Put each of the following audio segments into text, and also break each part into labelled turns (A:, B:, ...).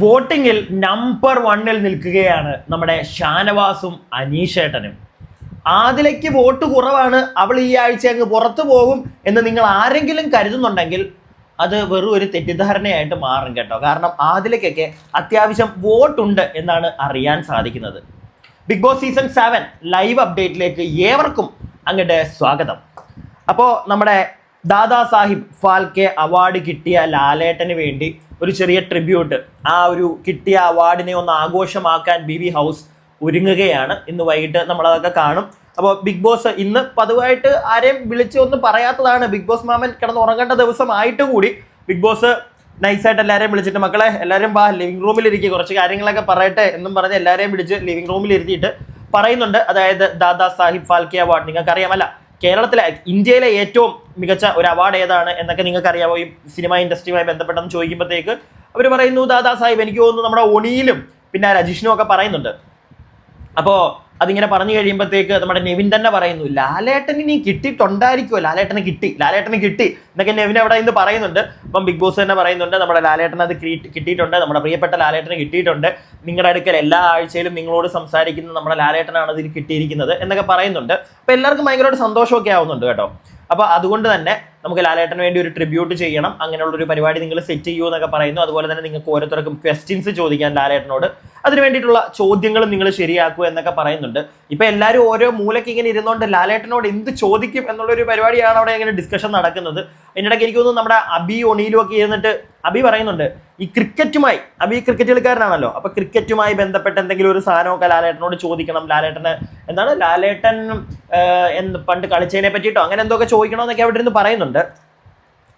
A: വോട്ടിങ്ങിൽ number വണ്ണിൽ നിൽക്കുകയാണ് നമ്മുടെ ഷാനവാസും അനീഷേട്ടനും. ആദിലയ്ക്ക് വോട്ട് കുറവാണ് അവൾ ഈ ആഴ്ച അങ്ങ് പുറത്തു പോകും എന്ന് നിങ്ങൾ ആരെങ്കിലും കരുതുന്നുണ്ടെങ്കിൽ അത് വെറും ഒരു തെറ്റിദ്ധാരണയായിട്ട് മാറും കേട്ടോ. കാരണം ആദിലയ്ക്കൊക്കെ അത്യാവശ്യം വോട്ടുണ്ട് എന്നാണ് അറിയാൻ സാധിക്കുന്നത്. Big Boss season seven live അപ്ഡേറ്റിലേക്ക് ഏവർക്കും അങ്ങോട്ട് സ്വാഗതം. അപ്പോൾ നമ്മുടെ ദാദാ സാഹിബ് ഫാൽക്കെ അവാർഡ് കിട്ടിയ ലാലേട്ടന് വേണ്ടി ഒരു ചെറിയ ട്രിബ്യൂട്ട് ആ ഒരു കിട്ടിയ അവാർഡിനെ ഒന്ന് ആഘോഷമാക്കാൻ ബി ബി ഹൗസ് ഒരുങ്ങുകയാണ്. ഇന്ന് വൈകിട്ട് നമ്മളതൊക്കെ കാണും. അപ്പോൾ ബിഗ് ബോസ് ഇന്ന് പതിവായിട്ട് ആരെയും വിളിച്ച് ഒന്നും പറയാത്തതാണ്. ബിഗ് ബോസ് മാമൻ കിടന്ന് ഉറങ്ങേണ്ട ദിവസമായിട്ട് കൂടി. ബിഗ് ബോസ് നൈസായിട്ട് എല്ലാവരെയും വിളിച്ചിട്ട് മക്കളെ എല്ലാവരും വാ ലിവിംഗ് റൂമിൽ ഇരിക്കുക കുറച്ച് കാര്യങ്ങളൊക്കെ പറയട്ടെ എന്നും പറഞ്ഞ് എല്ലാവരെയും വിളിച്ച് ലിവിംഗ് റൂമിൽ ഇരുത്തിയിട്ട് പറയുന്നുണ്ട്. അതായത് ദാദാ സാഹിബ് ഫാൽക്കെ അവാർഡ് നിങ്ങൾക്കറിയാമല്ല. കേരളത്തിലെ ഇന്ത്യയിലെ ഏറ്റവും മികച്ച ഒരു അവാർഡ് ഏതാണ് എന്നൊക്കെ നിങ്ങൾക്ക് അറിയാമോ ഈ സിനിമ ഇൻഡസ്ട്രിയുമായി ബന്ധപ്പെട്ടെന്ന് ചോദിക്കുമ്പോഴത്തേക്ക് അവർ പറയുന്നു ദാദാ സാഹിബ് എനിക്ക് തോന്നുന്നു നമ്മുടെ ഒണിയിലും പിന്നെ രജിഷ്ണും ഒക്കെ പറയുന്നുണ്ട്. അപ്പോൾ അതിങ്ങനെ പറഞ്ഞു കഴിയുമ്പോഴത്തേക്ക് നമ്മുടെ നെവിൻ തന്നെ പറയുന്നു ലാലേട്ടന് നീ കിട്ടിയിട്ടുണ്ടായിരിക്കുമോ? ലാലേട്ടന് കിട്ടി ലാലേട്ടന് കിട്ടി. എന്നൊക്കെ നെവിൻ അവിടെ ഇന്ന് പറയുന്നുണ്ട്. അപ്പം ബിഗ് ബോസ് തന്നെ പറയുന്നുണ്ട് നമ്മുടെ ലാലേട്ടന് അത് കിട്ടിയിട്ടുണ്ട് നമ്മുടെ പ്രിയപ്പെട്ട ലാലേട്ടന് കിട്ടിയിട്ടുണ്ട്. നിങ്ങളുടെ അടുക്കൽ എല്ലാ ആഴ്ചയിലും നിങ്ങളോട് സംസാരിക്കുന്ന നമ്മുടെ ലാലേട്ടനാണ് ഇതിൽ കിട്ടിയിരിക്കുന്നത് എന്നൊക്കെ പറയുന്നുണ്ട്. അപ്പം എല്ലാവർക്കും ഭയങ്കരമായിട്ട് സന്തോഷമൊക്കെ ആവുന്നുണ്ട് കേട്ടോ. അപ്പോൾ അതുകൊണ്ട് തന്നെ നമുക്ക് ലാലേട്ടന് വേണ്ടി ഒരു ട്രിബ്യൂട്ട് ചെയ്യണം. അങ്ങനെയുള്ള ഒരു പരിപാടി നിങ്ങൾ സെറ്റ് ചെയ്യൂ എന്നൊക്കെ പറയുന്നു. അതുപോലെ തന്നെ നിങ്ങൾക്ക് ഓരോരുത്തർക്കും ക്വസ്റ്റ്യൻസ് ചോദിക്കാൻ ലാലേട്ടനോട്. അതിന് വേണ്ടിയിട്ടുള്ള ചോദ്യങ്ങളും നിങ്ങൾ ശരിയാക്കുക എന്നൊക്കെ പറയുന്നുണ്ട്. ഇപ്പൊ എല്ലാവരും ഓരോ മൂലയ്ക്ക് ഇങ്ങനെ ഇരുന്നുകൊണ്ട് ലാലേട്ടനോട് എന്ത് ചോദിക്കും എന്നുള്ളൊരു പരിപാടിയാണ് അവിടെ ഇങ്ങനെ ഡിസ്കഷൻ നടക്കുന്നത്. അതിനിടയ്ക്ക് എനിക്ക് തോന്നുന്നു നമ്മുടെ അബി ഒണിയിലും ഒക്കെ ഇരുന്നിട്ട് അബി പറയുന്നുണ്ട് ഈ ക്രിക്കറ്റുമായി അബി ക്രിക്കറ്റ് കളിക്കാരനാണല്ലോ അപ്പൊ ക്രിക്കറ്റുമായി ബന്ധപ്പെട്ട് എന്തെങ്കിലും ഒരു സാധനമൊക്കെ ലാലേട്ടനോട് ചോദിക്കണം ലാലേട്ടന് എന്താണ് ലാലേട്ടൻ എന്ത് പണ്ട് കളിച്ചതിനെ പറ്റിയിട്ടോ അങ്ങനെ എന്തൊക്കെ ചോദിക്കണമെന്നൊക്കെ അവിടെ ഇരുന്ന് പറയുന്നുണ്ട്.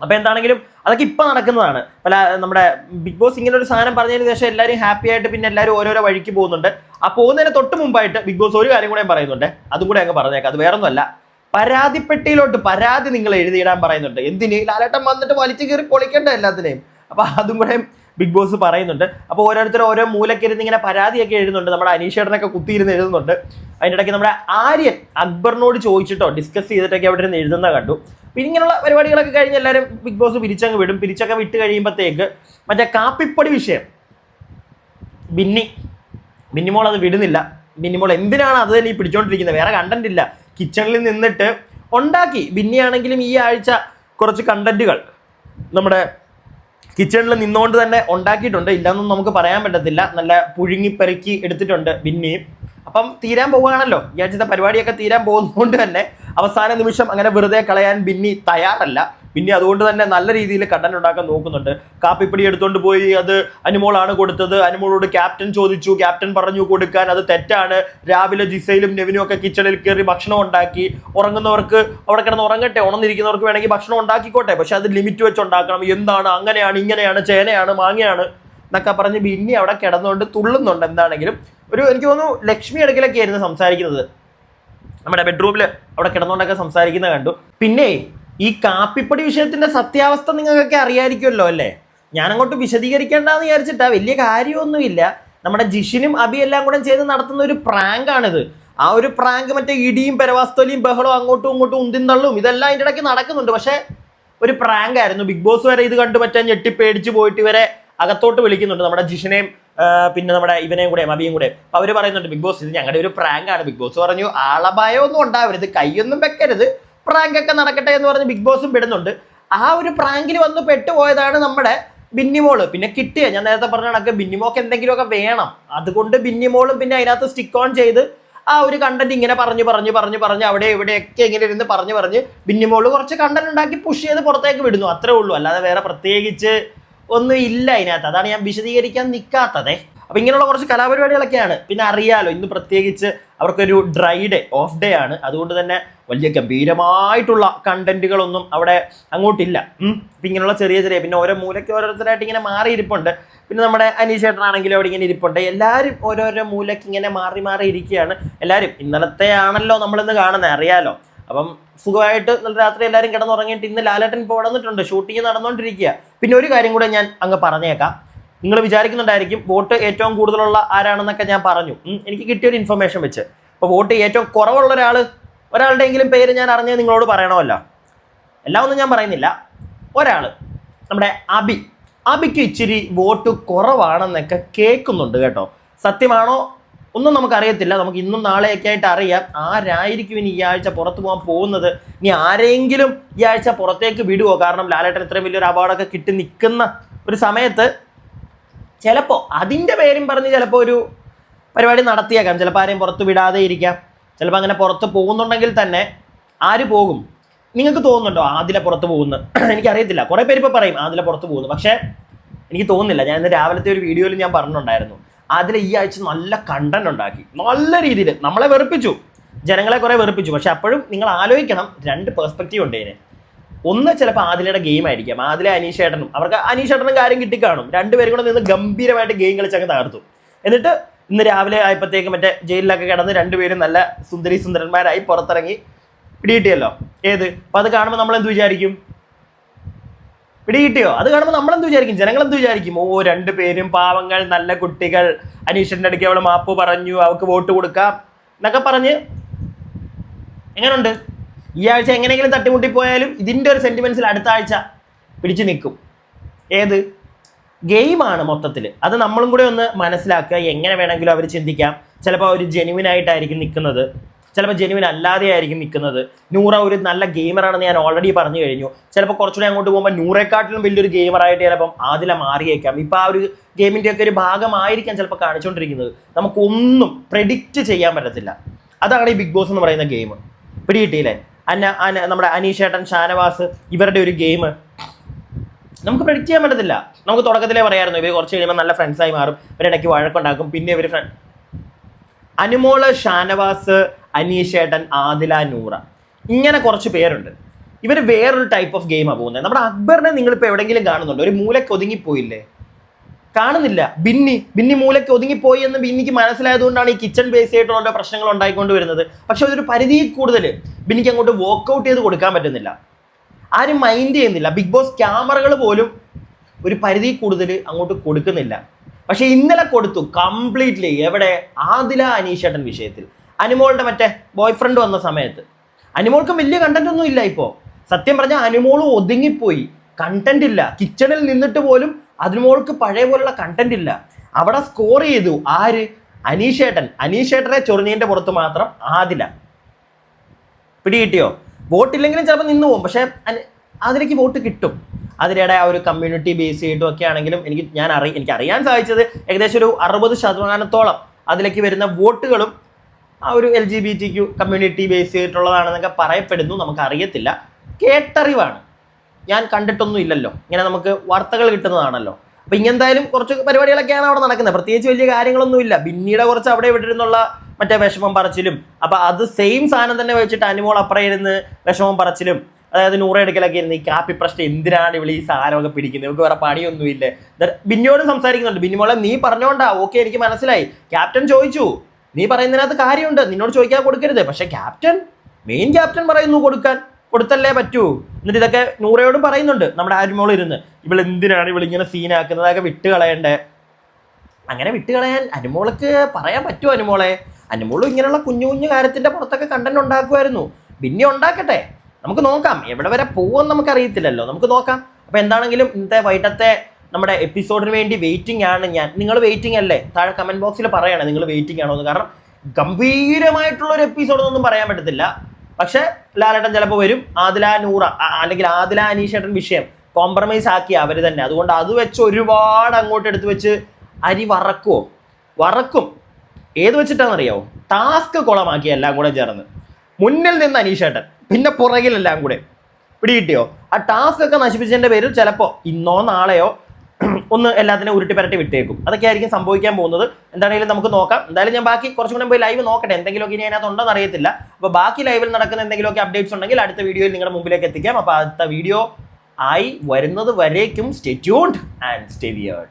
A: അപ്പൊ എന്താണെങ്കിലും അതൊക്കെ ഇപ്പൊ നടക്കുന്നതാണ്. പല നമ്മുടെ ബിഗ് ബോസ് ഇങ്ങനെ ഒരു സാധനം പറഞ്ഞതിന് ശേഷം എല്ലാവരും ഹാപ്പി ആയിട്ട് പിന്നെ എല്ലാവരും ഓരോരോ വഴിക്ക് പോകുന്നുണ്ട്. ആ പോകുന്നതിന് തൊട്ട് മുമ്പായിട്ട് ബിഗ് ബോസ് ഒരു കാര്യം കൂടെ പറയുന്നുണ്ട്. അതും കൂടെ അങ്ങ് പറഞ്ഞേക്കാം. അത് വേറൊന്നുമല്ല. പരാതിപ്പെട്ടിയിലോട്ട് പരാതി നിങ്ങൾ എഴുതിയിടാൻ പറയുന്നുണ്ട്. എന്തിന്? ലാലേട്ടൻ വന്നിട്ട് വലിച്ചു കയറി പൊളിക്കണ്ട എല്ലാത്തിനെയും. അപ്പൊ അതും കൂടെ ബിഗ് ബോസ് പറയുന്നുണ്ട്. അപ്പോൾ ഓരോരുത്തർ ഓരോ മൂലക്കിരുന്ന് ഇങ്ങനെ പരാതിയൊക്കെ എഴുതുന്നുണ്ട്. നമ്മുടെ അനീഷേട്ടനൊക്കെ കുത്തിയിരുന്ന് എഴുതുന്നുണ്ട്. അതിന്റെ ഇടയ്ക്ക് നമ്മുടെ ആര്യൻ അക്ബറിനോട് ചോദിച്ചിട്ടോ ഡിസ്കസ് ചെയ്തിട്ടൊക്കെ അവിടെ ഇരുന്ന് എഴുതുന്ന കണ്ടു. പിന്നെ ഇങ്ങനെയുള്ള പരിപാടികളൊക്കെ കഴിഞ്ഞ് എല്ലാവരും ബിഗ് ബോസ് പിരിച്ചങ്ങ് വിടും. പിരിച്ചൊക്കെ വിട്ട് കഴിയുമ്പോഴത്തേക്ക് മറ്റേ കാപ്പിപ്പൊടി വിഷയം. ബിന്നി. ബിന്നിമോൾ അത് വിടുന്നില്ല. ബിന്നിമോൾ എന്തിനാണ് അത് തന്നെ ഈ പിടിച്ചോണ്ടിരിക്കുന്നത് വേറെ കണ്ടന്റ് ഇല്ല. കിച്ചണിൽ നിന്നിട്ട് ഉണ്ടാക്കി. ബിന്നിയാണെങ്കിലും ഈ ആഴ്ച കുറച്ച് കണ്ടന്റുകൾ നമ്മുടെ കിച്ചണിൽ നിന്നുകൊണ്ട് തന്നെ ഉണ്ടാക്കിയിട്ടുണ്ട്. ഇല്ലാന്നൊന്നും നമുക്ക് പറയാൻ പറ്റത്തില്ല. നല്ല പുഴുങ്ങി പെറുക്കി എടുത്തിട്ടുണ്ട് ബിന്നിയും അപ്പം തീരാൻ പോവുകയാണല്ലോ. ഈ ആഴ്ചത്തെ പരിപാടിയൊക്കെ തീരാൻ പോകുന്നതുകൊണ്ട് തന്നെ അവസാന നിമിഷം അങ്ങനെ വെറുതെ കളയാൻ ബിന്നി തയ്യാറല്ല. ബിന്നി അതുകൊണ്ട് തന്നെ നല്ല രീതിയിൽ കണ്ടന്റ് ഉണ്ടാക്കാൻ നോക്കുന്നുണ്ട്. കാപ്പിപ്പിടി എടുത്തുകൊണ്ട് പോയി അത് അനുമോളാണ് കൊടുത്തത്. അനുമോളോട് ക്യാപ്റ്റൻ ചോദിച്ചു ക്യാപ്റ്റൻ പറഞ്ഞു കൊടുക്കാൻ അത് തെറ്റാണ്. രാവിലെ ജിസയിലും നെവിനും ഒക്കെ കിച്ചണിൽ കയറി ഭക്ഷണം ഉണ്ടാക്കി. ഉറങ്ങുന്നവർക്ക് അവിടെ കിടന്ന് ഉറങ്ങട്ടെ ഉണർന്നിരിക്കുന്നവർക്ക് വേണമെങ്കിൽ ഭക്ഷണം ഉണ്ടാക്കിക്കോട്ടെ. പക്ഷെ അത് ലിമിറ്റ് വെച്ച് ഉണ്ടാക്കണം. എന്താണ് അങ്ങനെയാണ് ഇങ്ങനെയാണ് ചേനയാണ് മാങ്ങയാണ് എന്നൊക്കെ പറഞ്ഞ് ബിന്നി അവിടെ കിടന്നുകൊണ്ട് തുള്ളുന്നുണ്ട് എന്താണെങ്കിലും. ഒരു എനിക്ക് തോന്നുന്നു ലക്ഷ്മി അടുക്കലൊക്കെ ആയിരുന്നു സംസാരിക്കുന്നത്. നമ്മുടെ ബെഡ്റൂമിൽ അവിടെ കിടന്നുകൊണ്ടൊക്കെ സംസാരിക്കുന്നത് കണ്ടു. പിന്നെ ഈ കാപ്പിപ്പൊടി വിഷയത്തിന്റെ സത്യാവസ്ഥ നിങ്ങൾക്കൊക്കെ അറിയായിരിക്കുമല്ലോ അല്ലേ? ഞാൻ അങ്ങോട്ട് വിശദീകരിക്കേണ്ടെന്ന് വിചാരിച്ചിട്ടാ വലിയ കാര്യമൊന്നുമില്ല. നമ്മുടെ ജിഷിനും അബി എല്ലാം കൂടെ ചെയ്ത് നടത്തുന്ന ഒരു പ്രാങ്ക് ആണിത് ആ ഒരു പ്രാങ്ക് മറ്റേ ഇടിയും പെരവാസ്തോലിയും ബഹളവും അങ്ങോട്ടും ഇങ്ങോട്ടും ഉന്തിന്നള്ളും ഇതെല്ലാം അതിന്റെ ഇടയ്ക്ക് നടക്കുന്നുണ്ട്. പക്ഷേ ഒരു പ്രാങ്ക് ആയിരുന്നു ബിഗ് ബോസ് വരെ ഇത് കണ്ടു. മറ്റേ ഞെട്ടിപ്പേടിച്ച് പോയിട്ട് ഇവരെ അകത്തോട്ട് വിളിക്കുന്നുണ്ട്. നമ്മുടെ ജിഷിനെയും പിന്നെ നമ്മുടെ ഇവനെയും കൂടെ അബിയും കൂടെ അവർ പറയുന്നുണ്ട് ബിഗ് ബോസ് ഇത് ഞങ്ങളുടെ ഒരു പ്രാങ്ക് ആണ് ബിഗ് ബോസ്. പറഞ്ഞു ആളഭയം ഒന്നും ഉണ്ടാവരുത് കൈയൊന്നും വെക്കരുത്. പ്രാങ്ക് ഒക്കെ നടക്കട്ടെ എന്ന് പറഞ്ഞ് ബിഗ് ബോസും വിടുന്നുണ്ട്. ആ ഒരു പ്രാങ്കിൽ വന്ന് പെട്ടുപോയതാണ് നമ്മുടെ ബിന്നിമോൾ. പിന്നെ കിട്ടിയ ഞാൻ നേരത്തെ പറഞ്ഞ കണക്ക് ബിന്നിമോക്ക് എന്തെങ്കിലുമൊക്കെ വേണം. അതുകൊണ്ട് ബിന്നിമോളും പിന്നെ അതിനകത്ത് സ്റ്റിക്ക് ഓൺ ചെയ്ത് ആ ഒരു കണ്ടന്റ് ഇങ്ങനെ പറഞ്ഞു പറഞ്ഞു പറഞ്ഞു പറഞ്ഞു അവിടെ ഇവിടെയൊക്കെ ഇങ്ങനെ ഇരുന്ന് പറഞ്ഞു പറഞ്ഞ് ബിന്നിമോൾ കുറച്ച് കണ്ടന്റ് ഉണ്ടാക്കി പുഷ് ചെയ്ത് പുറത്തേക്ക് വിടുന്നു. അത്രേ ഉള്ളൂ. അല്ലാതെ വേറെ പ്രത്യേകിച്ച് ഒന്നും ഇല്ല അതിനകത്ത്. അതാണ് ഞാൻ വിശദീകരിക്കാൻ നിൽക്കാത്തതേ അപ്പൊ ഇങ്ങനെയുള്ള കുറച്ച് കലാപരിപാടികളൊക്കെയാണ്. പിന്നെ അറിയാലോ ഇന്ന് പ്രത്യേകിച്ച് അവർക്കൊരു ഡ്രൈ ഡേ ഓഫ് ഡേ ആണ്. അതുകൊണ്ട് തന്നെ വലിയ ഗംഭീരമായിട്ടുള്ള കണ്ടന്റുകളൊന്നും അവിടെ അങ്ങോട്ടില്ല. അപ്പൊ ഇങ്ങനെയുള്ള ചെറിയ ചെറിയ പിന്നെ ഓരോ മൂലയ്ക്ക് ഓരോരുത്തരായിട്ട് ഇങ്ങനെ മാറി ഇരിപ്പുണ്ട് പിന്നെ നമ്മുടെ അനീഷേട്ടനാണെങ്കിലും അവിടെ ഇങ്ങനെ ഇരിപ്പുണ്ട്. എല്ലാവരും ഓരോരോ മൂലയ്ക്ക് ഇങ്ങനെ മാറി മാറി ഇരിക്കുകയാണ്. എല്ലാവരും ഇന്നലത്തെ ആണല്ലോ നമ്മളിന്ന് കാണുന്നത് അറിയാലോ. അപ്പം സുഖമായിട്ട് നല്ല രാത്രി എല്ലാവരും കിടന്നുറങ്ങിയിട്ട് ഇന്ന് ലാലേട്ടൻ പോടന്നിട്ടുണ്ട് ഷൂട്ടിങ് നടന്നുകൊണ്ടിരിക്കുക പിന്നെ ഒരു കാര്യം കൂടെ ഞാൻ അങ്ങ് പറഞ്ഞേക്കാം. നിങ്ങൾ വിചാരിക്കുന്നുണ്ടായിരിക്കും വോട്ട് ഏറ്റവും കൂടുതലുള്ള ആരാണെന്നൊക്കെ ഞാൻ പറഞ്ഞു. എനിക്ക് കിട്ടിയൊരു ഇൻഫർമേഷൻ വെച്ച്. അപ്പോൾ വോട്ട് ഏറ്റവും കുറവുള്ള ഒരാൾ ഒരാളുടെയെങ്കിലും പേര് ഞാൻ അറിഞ്ഞത് നിങ്ങളോട് പറയണമല്ലോ. എല്ലാം ഒന്നും ഞാൻ പറയുന്നില്ല. ഒരാൾ നമ്മുടെ അബി. അബിക്ക് ഇച്ചിരി വോട്ട് കുറവാണെന്നൊക്കെ കേൾക്കുന്നുണ്ട് കേട്ടോ. സത്യമാണോ? ഒന്നും നമുക്കറിയത്തില്ല. നമുക്ക് ഇന്നും നാളെയൊക്കെ ആയിട്ട് അറിയാം. ആരായിരിക്കും ഇനി ഈ ആഴ്ച പുറത്തു പോകാൻ പോകുന്നത്? ഇനി ആരെങ്കിലും ഈ ആഴ്ച പുറത്തേക്ക് വിടുവോ? കാരണം ലാലേട്ടൻ ഇത്രയും വലിയൊരു അവാർഡൊക്കെ കിട്ടി നിൽക്കുന്ന ഒരു സമയത്ത് ചിലപ്പോൾ അതിന്റെ പേരും പറഞ്ഞ് ചിലപ്പോൾ ഒരു പരിപാടി നടത്തിയേക്കാം. ചിലപ്പോൾ ആരെയും പുറത്ത് വിടാതെ ഇരിക്കാം. ചിലപ്പോൾ അങ്ങനെ പുറത്ത് പോകുന്നുണ്ടെങ്കിൽ തന്നെ ആര് പോകും? നിങ്ങൾക്ക് തോന്നുന്നുണ്ടോ ആദില പുറത്ത് പോകുന്നു? എനിക്കറിയത്തില്ല. കുറേ പേര് ഇപ്പോൾ പറയും ആദില പുറത്ത് പോകുന്നു. പക്ഷേ എനിക്ക് തോന്നുന്നില്ല. ഞാൻ ഇന്ന് രാവിലത്തെ ഒരു വീഡിയോയിൽ ഞാൻ പറഞ്ഞിട്ടുണ്ടായിരുന്നു. അതിൽ ഈ ആഴ്ച നല്ല കണ്ടന്റ് ഉണ്ടാക്കി. നല്ല രീതിയിൽ നമ്മളെ വെറുപ്പിച്ചു. ജനങ്ങളെ കുറെ വെറുപ്പിച്ചു. പക്ഷെ അപ്പോഴും നിങ്ങൾ ആലോചിക്കണം രണ്ട് പെർസ്പെക്റ്റീവ് ഉണ്ട് ഇതിന് ഒന്ന് ചിലപ്പോൾ ആദിലയുടെ ഗെയിം ആയിരിക്കാം. ആദിലെ അനീഷേട്ടനും. അവർക്ക് അനീഷേട്ടനും കാര്യം കിട്ടിക്കാണും. രണ്ടുപേരും കൂടെ നിന്ന് ഗംഭീരമായിട്ട് ഗെയിം കളിച്ചങ്ങ് തകർത്തു. എന്നിട്ട് ഇന്ന് രാവിലെ ആയപ്പോഴത്തേക്ക് മറ്റേ ജയിലിലൊക്കെ കിടന്ന് രണ്ടുപേരും നല്ല സുന്ദരി സുന്ദരന്മാരായി പുറത്തിറങ്ങി പിടികിട്ടിയല്ലോ. ഏത്? അപ്പം അത് കാണുമ്പോൾ നമ്മൾ എന്ത് വിചാരിക്കും? പിടികിട്ടിയോ? അത് കാണുമ്പോൾ നമ്മൾ എന്ത് വിചാരിക്കും? ജനങ്ങൾ എന്ത് വിചാരിക്കും? ഓ രണ്ട് പേരും പാവങ്ങൾ നല്ല കുട്ടികൾ. അനീഷിന്റെ അടുക്ക് അവൾ മാപ്പ് പറഞ്ഞു അവൾക്ക് വോട്ട് കൊടുക്കാം എന്നൊക്കെ പറഞ്ഞ് എങ്ങനെയുണ്ട് ഈ ആഴ്ച എങ്ങനെയെങ്കിലും തട്ടിമുട്ടി പോയാലും ഇതിന്റെ ഒരു സെന്റിമെന്റ്സിൽ അടുത്ത ആഴ്ച പിടിച്ചു നിൽക്കും. ഏത്? ഗെയിമാണ് മൊത്തത്തിൽ. അത് നമ്മളും കൂടെ ഒന്ന് മനസ്സിലാക്കുക എങ്ങനെ വേണമെങ്കിലും അവർ ചിന്തിക്കാം. ചിലപ്പോൾ അവർ ജെനുവിൻ ആയിട്ടായിരിക്കും നിൽക്കുന്നത്. ചിലപ്പോൾ ജെനുവിൻ അല്ലാതെ ആയിരിക്കും നിൽക്കുന്നത് നൂറ ഒരു നല്ല ഗെയിമറാണെന്ന് ഞാൻ ഓൾറെഡി പറഞ്ഞു കഴിഞ്ഞു. ചിലപ്പോൾ കുറച്ചുകൂടെ അങ്ങോട്ട് പോകുമ്പോൾ നൂറേക്കാട്ടിലും വലിയൊരു ഗെയിമറായിട്ട് ചിലപ്പം ആദില മാറിയേക്കാം. ഇപ്പം ആ ഒരു ഗെയിമിന്റെ ഒക്കെ ഒരു ഭാഗമായിരിക്കാം ചിലപ്പോൾ കാണിച്ചുകൊണ്ടിരിക്കുന്നത് നമുക്കൊന്നും പ്രെഡിക്റ്റ് ചെയ്യാൻ പറ്റത്തില്ല. അതാണ് ഈ ബിഗ് ബോസ് എന്ന് പറയുന്ന ഗെയിം പിടികിട്ടിയില്ലേ? അന്ന അന നമ്മുടെ അനീഷേട്ടൻ ഷാനവാസ് ഇവരുടെ ഒരു ഗെയിം നമുക്ക് പ്രെഡിക്റ്റ് ചെയ്യാൻ പറ്റത്തില്ല. നമുക്ക് തുടക്കത്തിലേ പറയായിരുന്നു ഇവർ കുറച്ച് കഴിയുമ്പോൾ നല്ല ഫ്രണ്ട്സായി മാറും. ഇവരിടയ്ക്ക് വഴക്കുണ്ടാക്കും. പിന്നെ ഇവർ ഫ്രണ്ട് അനുമോൾ ഷാനവാസ് അനീഷേട്ടൻ ആദില നൂറ. ഇങ്ങനെ കുറച്ച് പേരുണ്ട്. ഇവർ വേറൊരു ടൈപ്പ് ഓഫ് ഗെയിമാണ് പോകുന്നത്. നമ്മുടെ അക്ബറിനെ നിങ്ങളിപ്പോൾ എവിടെയെങ്കിലും കാണുന്നുണ്ടോ? ഒരു മൂലയ്ക്ക് ഒതുങ്ങിപ്പോയില്ലേ? കാണുന്നില്ല. ബിന്നി ബിന്നി മൂലയ്ക്ക് ഒതുങ്ങിപ്പോയി എന്ന് ബിന്നിക്ക് മനസ്സിലായതുകൊണ്ടാണ് ഈ കിച്ചൺ ബേസ് ആയിട്ടുള്ള പ്രശ്നങ്ങൾ ഉണ്ടായിക്കൊണ്ട് വരുന്നത്. പക്ഷെ അതൊരു പരിധിയിൽ കൂടുതൽ ബിന്നിക്ക് അങ്ങോട്ട് വോക്കൗട്ട് ചെയ്ത് കൊടുക്കാൻ പറ്റുന്നില്ല. ആരും മൈൻഡ് ചെയ്യുന്നില്ല. ബിഗ് ബോസ് ക്യാമറകൾ പോലും ഒരു പരിധി കൂടുതൽ അങ്ങോട്ട് കൊടുക്കുന്നില്ല. പക്ഷെ ഇന്നലെ കൊടുത്തു. കംപ്ലീറ്റ്ലി എവിടെ? ആദില അനീഷേട്ടൻ വിഷയത്തിൽ. അനുമോളുടെ മറ്റേ ബോയ് ഫ്രണ്ട് വന്ന സമയത്ത്. അനുമോൾക്കും വലിയ കണ്ടന്റ് ഒന്നും ഇല്ല ഇപ്പോൾ സത്യം പറഞ്ഞാൽ അനുമോൾ ഒതുങ്ങിപ്പോയി. കണ്ടന്റ് ഇല്ല. കിച്ചണിൽ നിന്നിട്ട് പോലും അനുമോൾക്ക് പഴയ പോലുള്ള കണ്ടന്റ് ഇല്ല. അവിടെ സ്കോർ ചെയ്തു. ആര്? അനീഷേട്ടൻ. അനീഷേട്ടനെ ചൊറിഞ്ഞതിന്റെ പുറത്ത് മാത്രം ആദില. പിടികിട്ടിയോ? വോട്ടില്ലെങ്കിലും ചിലപ്പോൾ നിന്ന് പോകും. പക്ഷേ അതിലേക്ക് വോട്ട് കിട്ടും. അതിനിടെ ആ ഒരു കമ്മ്യൂണിറ്റി ബേസ് ചെയ്തിട്ടും ഒക്കെ ആണെങ്കിലും എനിക്ക് ഞാൻ അറി എനിക്ക് അറിയാൻ സാധിച്ചത് ഏകദേശം ഒരു അറുപത് ശതമാനത്തോളം അതിലേക്ക് വരുന്ന വോട്ടുകളും ആ ഒരു L G B T Q community base ചെയ്തിട്ടുള്ളതാണെന്നൊക്കെ പറയപ്പെടുന്നു. നമുക്ക് അറിയത്തില്ല കേട്ടറിവാണ്. ഞാൻ കണ്ടിട്ടൊന്നും ഇല്ലല്ലോ. ഇങ്ങനെ നമുക്ക് വാർത്തകൾ കിട്ടുന്നതാണല്ലോ. അപ്പം ഇങ്ങെന്തായാലും കുറച്ച് പരിപാടികളൊക്കെയാണ് അവിടെ നടക്കുന്നത്. പ്രത്യേകിച്ച് വലിയ കാര്യങ്ങളൊന്നുമില്ല പിന്നീട് കുറച്ച് അവിടെ ഇവിടെ ഇരുന്നുള്ള മറ്റേ വിഷമം പറച്ചിലും. അപ്പം അത് സെയിം സാധനം തന്നെ വെച്ചിട്ട് അനുമോൾ അപ്പുറം ഇരുന്ന് വിഷമം പറച്ചിലും. അതായത് നൂറെടുക്കലൊക്കെ ഇരുന്ന് ഈ കാപ്പി പ്രശ്നം എന്തിനാണ് ഇവിടെ ഈ സാധനമൊക്കെ പിടിക്കുന്നത്? നമുക്ക് വേറെ പണിയൊന്നുമില്ല. ബിന്നിയോട് സംസാരിക്കുന്നുണ്ട്. ബിന്നിമോളെ നീ പറഞ്ഞോണ്ടാ. ഓക്കെ എനിക്ക് മനസ്സിലായി. ക്യാപ്റ്റൻ ചോദിച്ചു. നീ പറയുന്നതിനകത്ത് കാര്യമുണ്ട്. നിന്നോട് ചോദിക്കാൻ കൊടുക്കരുത്. പക്ഷെ ക്യാപ്റ്റൻ മെയിൻ ക്യാപ്റ്റൻ പറയുന്നു കൊടുക്കാൻ. കൊടുത്തല്ലേ പറ്റൂ. എന്നിട്ട് ഇതൊക്കെ നൂറയോടും പറയുന്നുണ്ട്. നമ്മുടെ ആരുമോൾ ഇരുന്ന്. ഇവൾ എന്തിനാണ് ഇവൾ ഇങ്ങനെ സീനാക്കുന്നത് അതൊക്കെ വിട്ട് കളയണ്ടേ? അങ്ങനെ വിട്ട് കളയാൻ അനുമോൾക്ക് പറയാൻ പറ്റുമോ അനുമോളെ. അനുമോളും ഇങ്ങനെയുള്ള കുഞ്ഞു കുഞ്ഞു കാര്യത്തിന്റെ പുറത്തൊക്കെ കണ്ടന്റ് ഉണ്ടാക്കുമായിരുന്നു. പിന്നെ ഉണ്ടാക്കട്ടെ. നമുക്ക് നോക്കാം. എവിടെ വരെ പോകുമെന്ന് നമുക്ക് അറിയത്തില്ലല്ലോ നമുക്ക് നോക്കാം. അപ്പൊ എന്താണെങ്കിലും ഇന്നത്തെ വൈകിട്ടത്തെ നമ്മുടെ എപ്പിസോഡിന് വേണ്ടി വെയിറ്റിംഗ് ആണ് ഞാൻ. നിങ്ങൾ വെയിറ്റിംഗ് അല്ലേ? താഴെ കമന്റ് ബോക്സിൽ പറയണേ നിങ്ങൾ വെയിറ്റിംഗ് ആണോ എന്ന് കാരണം ഗംഭീരമായിട്ടുള്ള ഒരു എപ്പിസോഡ് ഒന്നും പറയാൻ പറ്റത്തില്ല. പക്ഷെ ലാലേട്ടൻ ചിലപ്പോൾ വരും. ആദില നൂറ അല്ലെങ്കിൽ ആദില അനീഷേട്ടൻ വിഷയം കോംപ്രമൈസ് ആക്കി അവർ തന്നെ. അതുകൊണ്ട് അത് വെച്ച് ഒരുപാട് അങ്ങോട്ട് എടുത്ത് വെച്ച് അരി വറക്കുമോ വറക്കും. ഏത് വെച്ചിട്ടാണെന്നറിയാവോ ടാസ്ക് കുളമാക്കി എല്ലാം കൂടെ ചേർന്ന്. മുന്നിൽ നിന്ന് അനീഷേട്ടൻ പിന്നെ പുറകിലെല്ലാം കൂടെ. പിടികിട്ടിയോ? ആ ടാസ്ക് ഒക്കെ നശിപ്പിച്ചതിന്റെ പേരിൽ ചിലപ്പോൾ ഇന്നോ നാളെയോ ഒന്ന് എല്ലാത്തിനും ഉരുട്ടി പരട്ടി വിട്ടേക്കും. അതൊക്കെ ആയിരിക്കും സംഭവിക്കാൻ പോകുന്നത്. എന്താണെങ്കിലും നമുക്ക് നോക്കാം. എന്തായാലും ഞാൻ ബാക്കി കുറച്ചും കൂടെ പോയി ലൈവ് നോക്കട്ടെ. എന്തെങ്കിലുമൊക്കെ ഇനി അതിനകത്ത് ഉണ്ടോ അറിയത്തില്ല. അപ്പോൾ ബാക്കി ലൈവിൽ നടക്കുന്ന എന്തെങ്കിലുമൊക്കെ അപ്ഡേറ്റ്സ് ഉണ്ടെങ്കിൽ അടുത്ത വീഡിയോയിൽ നിങ്ങളുടെ മുമ്പിലേക്ക് എത്തിക്കാം. അപ്പോൾ അടുത്ത വീഡിയോ ആയി വരുന്നത് വരേക്കും. Stay tuned and stay weird